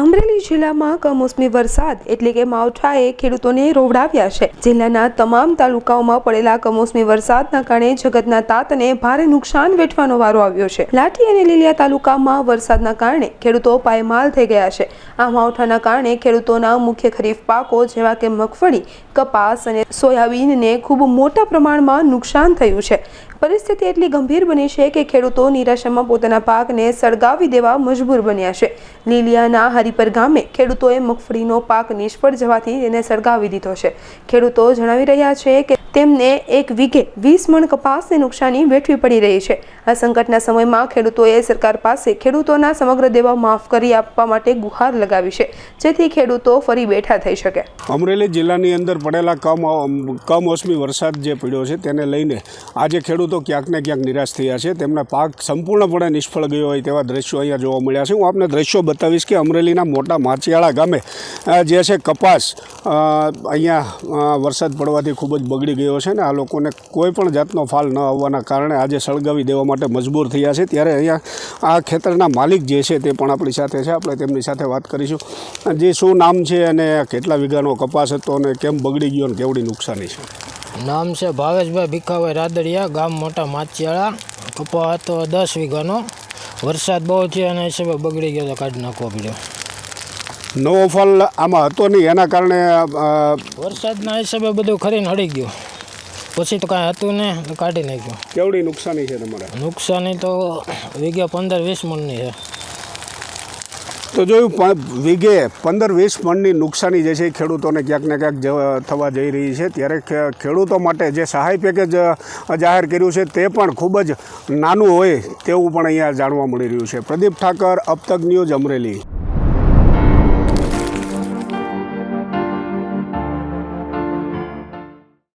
અમરેલી જિલ્લામાં કમોસમી વરસાદ એટલે કે માવઠાએ ખેડૂતોને રોવડાવ્યા છે. જિલ્લાના તમામ તાલુકાઓમાં પડેલા કમોસમી વરસાદના કારણે જગતના તાતને ભારે નુકસાન વેઠવાનો વારો આવ્યો છે. લાઠી અને લીલિયા તાલુકામાં વરસાદના કારણે ખેડૂતો પાયમાલ થઈ ગયા છે. આ માવઠાના કારણે ખેડૂતોના મુખ્ય ખરીફ પાકો જેવા કે મગફળી, કપાસ અને સોયાબીનને ખૂબ મોટા પ્રમાણમાં નુકસાન થયું છે. પરિસ્થિતિ એટલી ગંભીર બની છે કે ખેડૂતો નિરાશામાં પોતાના પાકને સળગાવી દેવા મજબૂર બન્યા છે. લીલિયાના હરિપર ગામે ખેડૂતોએ મગફળીનો પાક નિષ્ફળ જવાથી તેને સળગાવી દીધો છે. ખેડૂતો જણાવી રહ્યા છે કે તેમને એક વીઘે વીસ મણ કપાસની નુકસાની વેઠવી પડી રહી છે. આ સંકટના સમયમાં ખેડૂતોએ સરકાર પાસે ખેડૂતોના સમગ્ર દેવા માફ કરી આપવા માટે ગુહાર લગાવી છે. જેથી ખેડૂતો ફરી બેઠા થઈ શકે. અમરેલી જિલ્લાની અંદર પડેલા કમ, કમોસમી વરસાદ જે પડ્યો છે તેને લઈને આજે ખેડૂતો ક્યાંક ને ક્યાંક નિરાશ થયા છે. તેમના પાક સંપૂર્ણપણે નિષ્ફળ ગયો હોય તેવા દ્રશ્યો અહીંયા જોવા મળ્યા છે. હું આપને દ્રશ્યો બતાવીશ કે અમરેલીના મોટા માછીયાળા ગામે જે છે કપાસ અહીંયા વરસાદ પડવાથી ખૂબ જ બગડી ગયો છે ને આ લોકોને કોઈ પણ જાતનો ફાલ ન આવવાના કારણે આજે સળગાવી દેવા માટે મજબૂર થયા છે. ત્યારે અહીંયા આ ખેતરના માલિક જે છે તે પણ આપણી સાથે છે. આપણે તેમની સાથે વાત કરીશું. જે, શું નામ છે અને કેટલા વીઘાનો કપાસ હતો અને કેમ બગડી ગયો અને કેવડી નુકસાની છે? નામ છે ભાવેશભાઈ ભીખાભાઈ રાદડિયા, ગામ મોટા માચિયાળા કપા હતો દસ વીઘાનો. વરસાદ બહુ છે અને હિસાબે બગડી ગયો તો કાઢી નાખવો પડ્યો. નવો ફલ આમાં હતો નહીં. એના કારણે વરસાદના હિસાબે બધું ખરીને હળી ગયું. પછી તો કાંઈ હતું ને કાઢી નાખ્યું. કેવડી નુકસાની છે તમારે? નુકસાની તો વીઘે પંદર વીસ મણની છે. તો જોયું પણ વીઘે પંદર વીસ મણની નુકસાની જે છે ખેડૂતોને ક્યાંક ને ક્યાંક થવા જઈ રહી છે. ત્યારે ખેડૂતો માટે જે સહાય પેકેજ જાહેર કર્યું છે તે પણ ખૂબ જ નાનું હોય તેવું પણ અહીંયા જાણવા મળી રહ્યું છે. પ્રદીપ ઠાકર અબતક ન્યૂઝ અમરેલી.